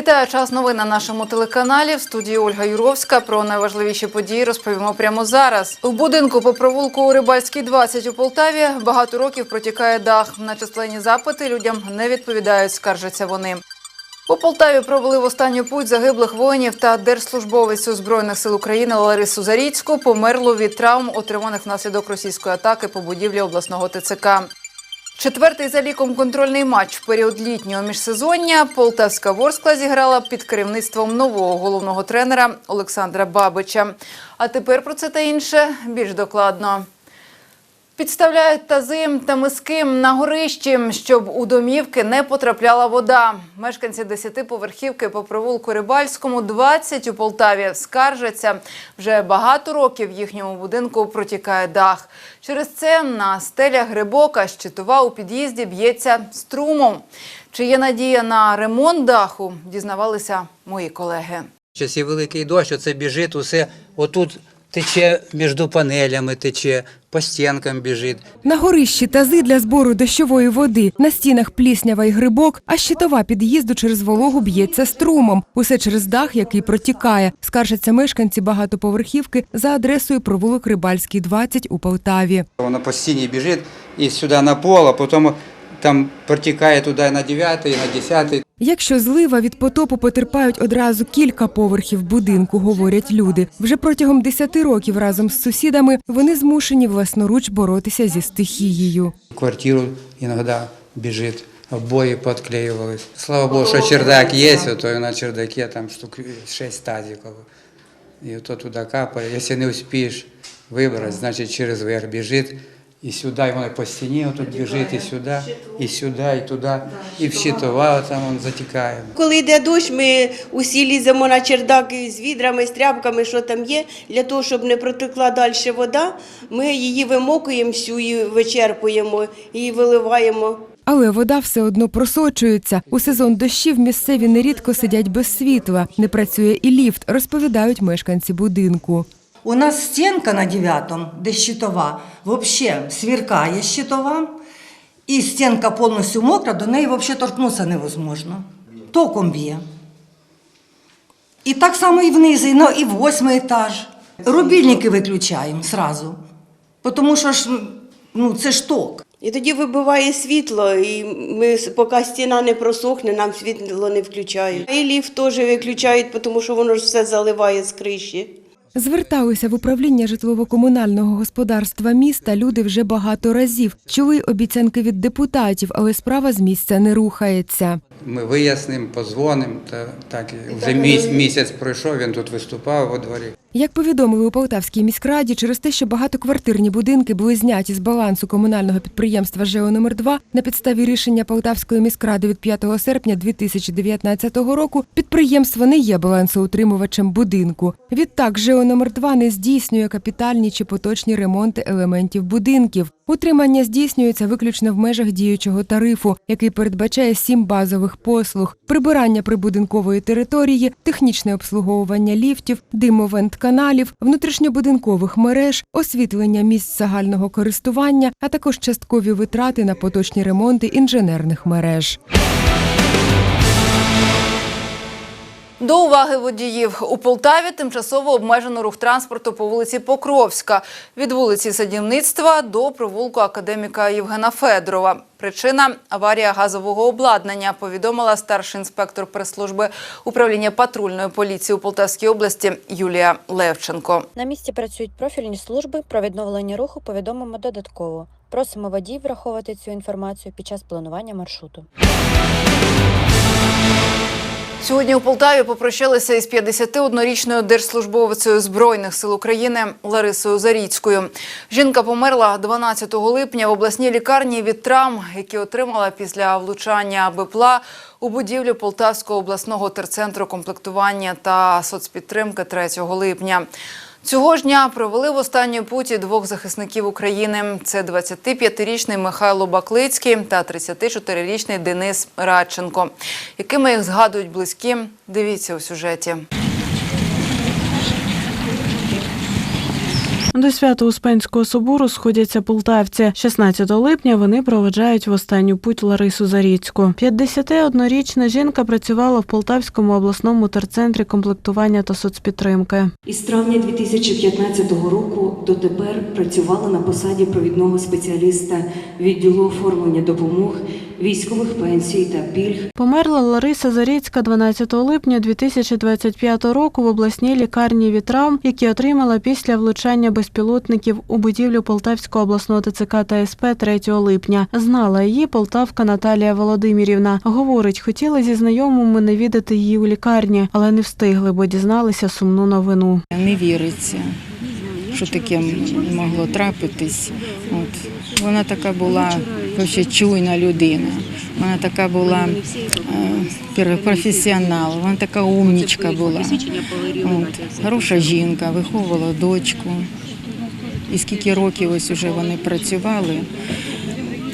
Вітаю час новин на нашому телеканалі. В студії Ольга Юровська. Про найважливіші події розповімо прямо зараз. У будинку по провулку у Рибальській 20 у Полтаві багато років протікає дах. На численні запити людям не відповідають, скаржаться вони. У Полтаві провели в останню путь загиблих воїнів та держслужбовицю збройних сил України Ларису Заріцьку померлу від травм, отриманих внаслідок російської атаки по будівлі обласного ТЦК. Четвертий за ліком контрольний матч в період літнього міжсезоння Полтавська Ворскла зіграла під керівництвом нового головного тренера Олександра Бабича. А тепер про це та інше більш докладно. Підставляють тази та миски на горищі, щоб у домівки не потрапляла вода. Мешканці 10-поверхівки по провулку Рибальському, 20 у Полтаві, скаржаться. Вже багато років в їхньому будинку протікає дах. Через це на стелях грибок, а щитова у під'їзді б'ється струмом. Чи є надія на ремонт даху, дізнавалися мої колеги. Часі великий дощ, оце біжить, усе отут тече між панелями, тече, по стінкам біжить. На горищі тази для збору дощової води, на стінах пліснява й грибок, а щитова під'їзду через вологу б'ється струмом. Усе через дах, який протікає. Скаржаться мешканці багатоповерхівки за адресою провулок Рибальський, 20 у Полтаві. Вона по стіні біжить і сюди на пол, а потім там протікає туди на 9, на 10. Якщо злива від потопу потерпають одразу кілька поверхів будинку, говорять люди. Вже протягом 10 років разом з сусідами вони змушені власноруч боротися зі стихією. Квартиру іноді біжить, обої підклеювались. Слава Богу, що чердак є, то на чердаке там штук 6 тазиків. І то туди капає. Якщо не успієш вибрати, значить через верх біжить. І сюди, і воно по стіні отут біжить, і сюди, і сюди, і туди, і в щитова там він затікає. Коли йде дощ, ми усі ліземо на чердак з відрами, з тряпками, що там є, для того, щоб не протекла далі вода, ми її вимокуємо всю і вичерпуємо, і виливаємо. Але вода все одно просочується. У сезон дощів місцеві нерідко сидять без світла. Не працює і ліфт, розповідають мешканці будинку. У нас стінка на дев'ятому, де щитова, взагалі сверкає щитова, і стінка повністю мокра, до неї взагалі торкнутися невозможно. Током б'є. І так само і вниз, і, на, і восьмий етаж. Рубільники виключаємо одразу, тому що ж, ну, це ж ток. І тоді вибиває світло, і ми, поки стіна не просохне, нам світло не включають. І ліфт теж виключають, тому що воно ж все заливає з криші. Зверталися в управління житлово-комунального господарства міста люди вже багато разів. Чули обіцянки від депутатів, але справа з місця не рухається. Ми вияснимо, позвонимо. Та так і вже міс- місяць пройшов, він тут виступав во дворі. Як повідомили у Полтавській міськраді, через те, що багатоквартирні будинки були зняті з балансу комунального підприємства ЖЕО номер 2 на підставі рішення Полтавської міськради від 5 серпня 2019 року, підприємство не є балансоутримувачем будинку. Відтак, ЖЕО номер 2 не здійснює капітальні чи поточні ремонти елементів будинків. Утримання здійснюється виключно в межах діючого тарифу, який передбачає сім базових послуг: прибирання прибудинкової території, технічне обслуговування ліфтів, димовент каналів, внутрішньобудинкових мереж, освітлення місць загального користування, а також часткові витрати на поточні ремонти інженерних мереж. До уваги водіїв у Полтаві тимчасово обмежено рух транспорту по вулиці Покровська від вулиці Садівництва до провулку академіка Євгена Федорова. Причина аварія газового обладнання. Повідомила старший інспектор прес-служби управління патрульної поліції у Полтавській області Юлія Левченко. На місці працюють профільні служби. Про відновлення руху повідомимо додатково. Просимо водіїв враховувати цю інформацію під час планування маршруту. Сьогодні у Полтаві попрощалися із 51-річною держслужбовицею Збройних сил України Ларисою Заріцькою. Жінка померла 12 липня в обласній лікарні від травм, які отримала після влучання БПЛА у будівлю Полтавського обласного терцентру комплектування та соцпідтримки 3 липня. Цього ж дня провели в останню путі двох захисників України. Це 25-річний Михайло Баклицький та 34-річний Денис Радченко. Якими їх згадують близькі, дивіться у сюжеті. До Свято-Успенського собору сходяться полтавці. 16 липня вони проведжають в останню путь Ларису Заріцьку. 51-річна жінка працювала в Полтавському обласному терцентрі комплектування та соцпідтримки. Із травня 2015 року дотепер працювала на посаді провідного спеціаліста відділу оформлення допомог, військових пенсій та пільг Померла Лариса Заріцька 12 липня 2025 року в обласній лікарні від травм, які отримала після влучання безпілотників у будівлю Полтавського обласного ТЦК та СП 3 липня. Знала її полтавка Наталія Володимирівна. Говорить, хотіла зі знайомими навідати її у лікарні, але не встигли, бо дізналися сумну новину. Не віриться, що таке могло трапитись. От. Вона така була вообще чуйна людина. Вона така була е, професіонал, вона така умнічка була. От. Хороша жінка, виховувала дочку. І скільки років ось уже вони працювали.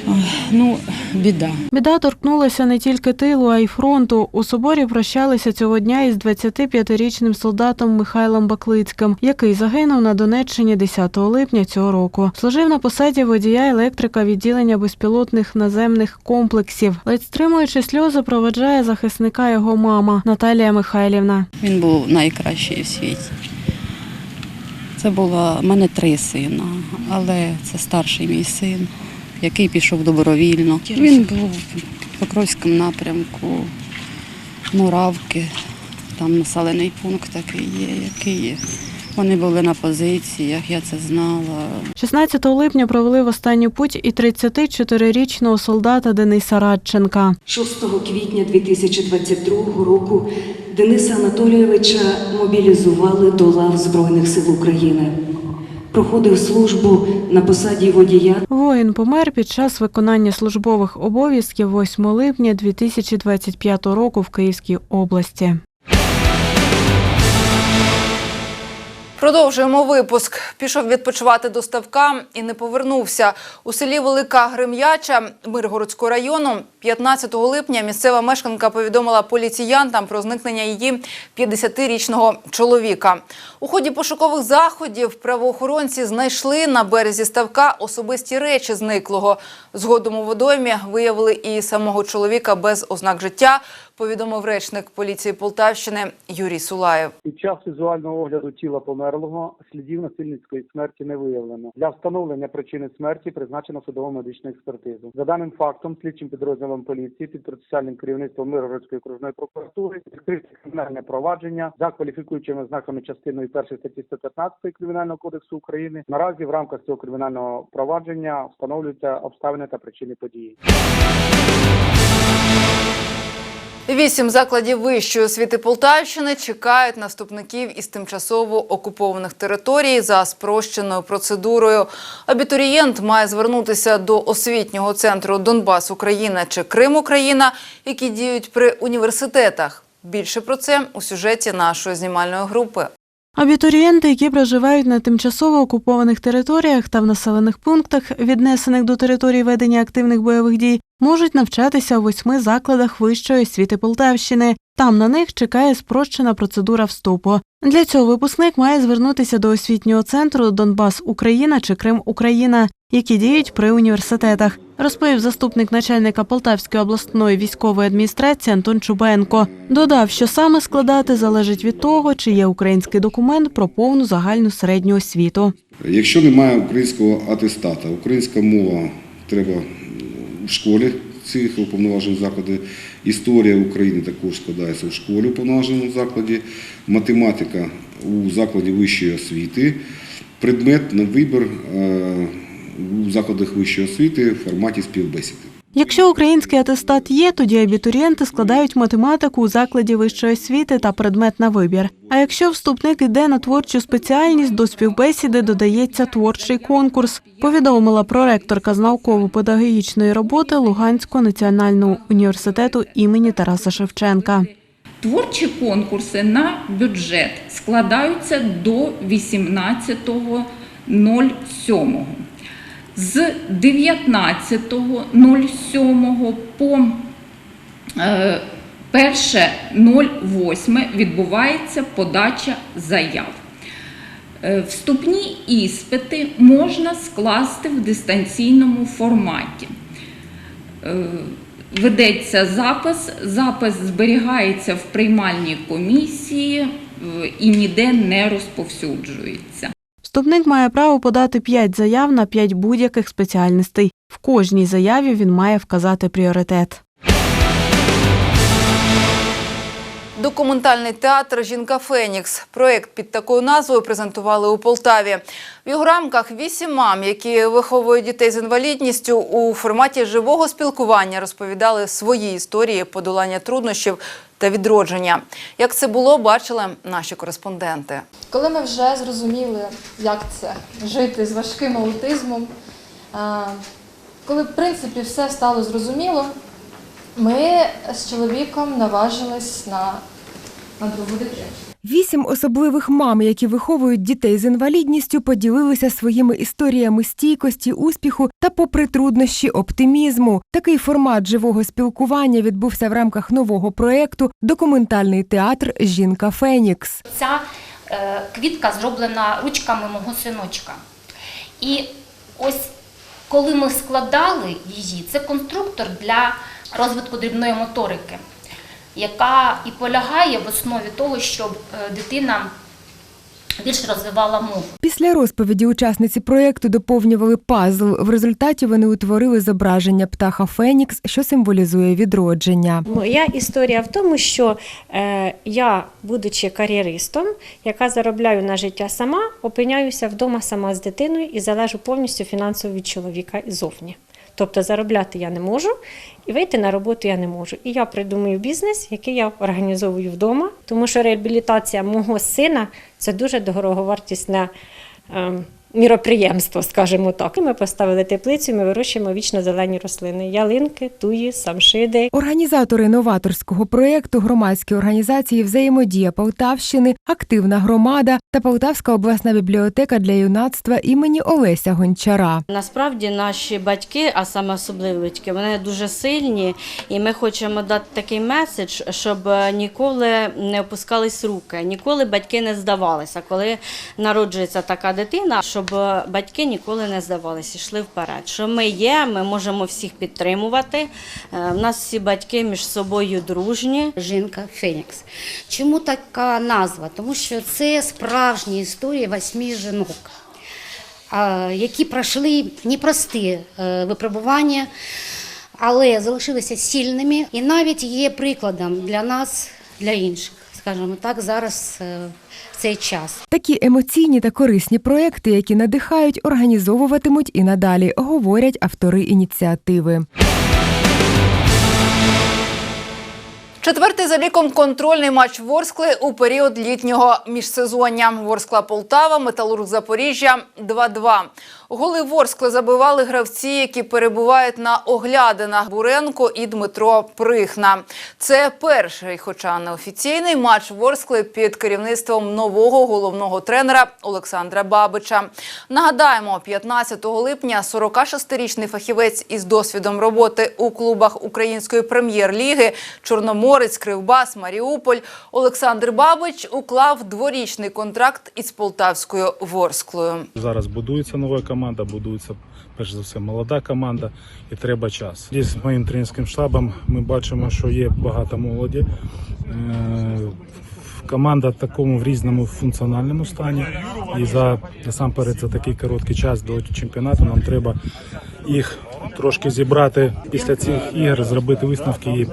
Ой, Ну, біда. Біда торкнулася не тільки тилу, а й фронту. У соборі прощалися цього дня із 25-річним солдатом Михайлом Баклицьким, який загинув на Донеччині 10 липня цього року. Служив на посаді водія електрика відділення безпілотних наземних комплексів. Ледь стримуючи сльози, проведжає захисника його мама Наталія Михайлівна. Він був найкращий в світі. Це було в мене три сина, але це старший мій син, який пішов добровільно. Він був в Покровському напрямку, Муравки, там населений пункт такий є, який вони були на позиціях, я це знала. 16 липня провели в останню путь і 34-річного солдата Дениса Радченка. 6 квітня 2022 року Дениса Анатолійовича мобілізували до лав Збройних сил України. Проходив службу на посаді водія Воїн помер під час виконання службових обов'язків 8 липня 2025 року в Київській області. Продовжуємо випуск. Пішов відпочивати до ставка і не повернувся. У селі Велика Грем'яча Миргородського району 15 липня місцева мешканка повідомила поліціянтам про зникнення її 50-річного чоловіка. У ході пошукових заходів правоохоронці знайшли на березі ставка особисті речі зниклого. Згодом у водоймі виявили і самого чоловіка без ознак життя, повідомив речник поліції Полтавщини Юрій Сулаєв. Під час візуального огляду тіла померлого слідів насильницької смерті не виявлено. Для встановлення причини смерті призначено судово медичну експертизу. За даним фактом, слідчим підрозділом поліції під процесуальним керівництвом Миргородської окружної прокуратури відкрите кримінальне провадження за кваліфікуючими ознаками частиною першої статті 115 кримінального кодексу України. Наразі в рамках цього кримінального провадження встановлюються обставини та причини події. Вісім закладів вищої освіти Полтавщини чекають наступників із тимчасово окупованих територій за спрощеною процедурою. Абітурієнт має звернутися до освітнього центру Донбас Україна чи Крим Україна, які діють при університетах. Більше про це у сюжеті нашої знімальної групи. Абітурієнти, які проживають на тимчасово окупованих територіях та в населених пунктах, віднесених до території ведення активних бойових дій, можуть навчатися у восьми закладах вищої освіти Полтавщини. Там на них чекає спрощена процедура вступу. Для цього випускник має звернутися до освітнього центру Донбас Україна чи Крим Україна, які діють при університетах, розповів заступник начальника Полтавської обласної військової адміністрації Антон Чубенко. Додав, що саме складати залежить від того, чи є український документ про повну загальну середню освіту. Якщо немає українського атестата, українська мова треба в школі цих уповноважених закладів. Історія України також складається в школі уповноваженому закладі, математика у закладі вищої освіти, предмет на вибір е, у закладах вищої освіти в форматі співбесіди. Якщо український атестат є, тоді абітурієнти складають математику у закладі вищої освіти та предмет на вибір. А якщо вступник іде на творчу спеціальність, до співбесіди додається творчий конкурс. Повідомила проректорка з науково-педагогічної роботи Луганського національного університету імені Тараса Шевченка. Творчі конкурси на бюджет складаються до 18.07. З 19.07 по е, 1.08 відбувається подача заяв. Е, Вступні іспити можна скласти в дистанційному форматі. Е, Ведеться запис, запис зберігається в приймальній комісії е, і ніде не розповсюджується. Вступник має право подати 5 заяв на 5 будь-яких спеціальностей. В кожній заяві він має вказати пріоритет. Документальний театр Жінка Фенікс. Проєкт під такою назвою презентували у Полтаві. В його рамках вісім мам, які виховують дітей з інвалідністю, у форматі живого спілкування розповідали свої історії подолання труднощів та відродження. Як це було, бачили наші кореспонденти. Коли ми вже зрозуміли, як це жити з важким аутизмом, коли в принципі все стало зрозуміло, ми з чоловіком наважились на, на другу дитину. Вісім особливих мам, які виховують дітей з інвалідністю, поділилися своїми історіями стійкості, успіху та, попри труднощі, оптимізму. Такий формат живого спілкування відбувся в рамках нового проєкту Документальний театр Жінка Фенікс. Ця е, квітка зроблена ручками мого синочка. І ось коли ми складали її, це конструктор для розвитку дрібної моторики, яка і полягає в основі того, щоб е, дитина більше розвивала мову. Після розповіді учасниці проєкту доповнювали пазл. В результаті вони утворили зображення птаха Фенікс, що символізує відродження. Моя історія в тому, що е, я, будучи кар'єристом, яка заробляю на життя сама, опиняюся вдома сама з дитиною і залежу повністю фінансово від чоловіка зовні. Тобто заробляти я не можу і вийти на роботу я не можу. І я придумую бізнес, який я організовую вдома, тому що реабілітація мого сина це дуже дороговартісна е, міроприємство, скажімо так. І ми поставили теплицю, ми вирощуємо вічно зелені рослини: ялинки, туї, самшиди. Організатори новаторського проєкту громадські організації Взаємодія Полтавщини, Активна громада та Полтавська обласна бібліотека для юнацтва імені Олеся Гончара. Насправді наші батьки, а саме особливі батьки, вони дуже сильні, і ми хочемо дати такий меседж, щоб ніколи не опускались руки, ніколи батьки не здавалися. Коли народжується така дитина, щоб батьки ніколи не здавалися, йшли вперед. Що ми є, ми можемо всіх підтримувати. Е, У нас всі батьки між собою дружні. Жінка Фенікс. Чому така назва? Тому що це справжні історії восьми жінок, які пройшли непрості е, випробування, але залишилися сильними і навіть є прикладом для нас, для інших, скажімо так, зараз е, в цей час. Такі емоційні та корисні проекти, які надихають, організовуватимуть і надалі, говорять автори ініціативи. Четвертий за ліком контрольний матч Ворскли у період літнього міжсезоння. Ворскла Полтава, Металург Запоріжжя 2-2. Голи Ворскли забивали гравці, які перебувають на оглядинах Буренко і Дмитро Прихна. Це перший, хоча не офіційний матч Ворскли під керівництвом нового головного тренера Олександра Бабича. Нагадаємо, 15 липня 46-річний фахівець із досвідом роботи у клубах Української прем'єр-ліги Чорноморець, Кривбас, Маріуполь Олександр Бабич уклав дворічний контракт із полтавською Ворсклою. Зараз будується нова команда, будується перш за все молода команда, і треба час. Десь з моїм тренерським штабом ми бачимо, що є багато молоді. Е, Команда в такому в різному функціональному стані. І за насамперед за такий короткий час до чемпіонату нам треба їх трошки зібрати після цих ігор, зробити висновки. І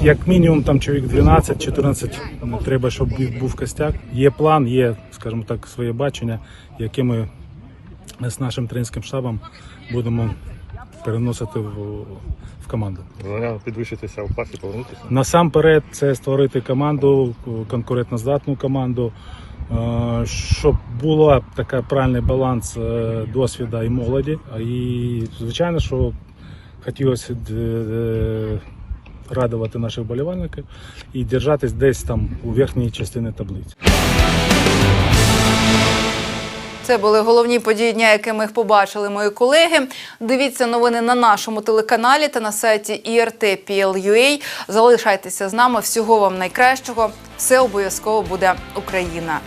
як мінімум там чоловік 12-14 треба, щоб був костяк. Є план, є, скажімо так, своє бачення, яке ми з нашим тренерським штабом будемо переносити в, в команду. Підвищитися в класі, повернутися. Насамперед, це створити команду, конкурентноздатну команду, е, щоб була така правильний баланс е, досвіду і молоді. І звичайно, що хотілося е, радувати наших болівальників і держатись десь там у верхній частині таблиці. Це були головні події дня, які ми побачили мої колеги. Дивіться новини на нашому телеканалі та на сайті IRT.PL.UA. Залишайтеся з нами. Всього вам найкращого. Все обов'язково буде Україна.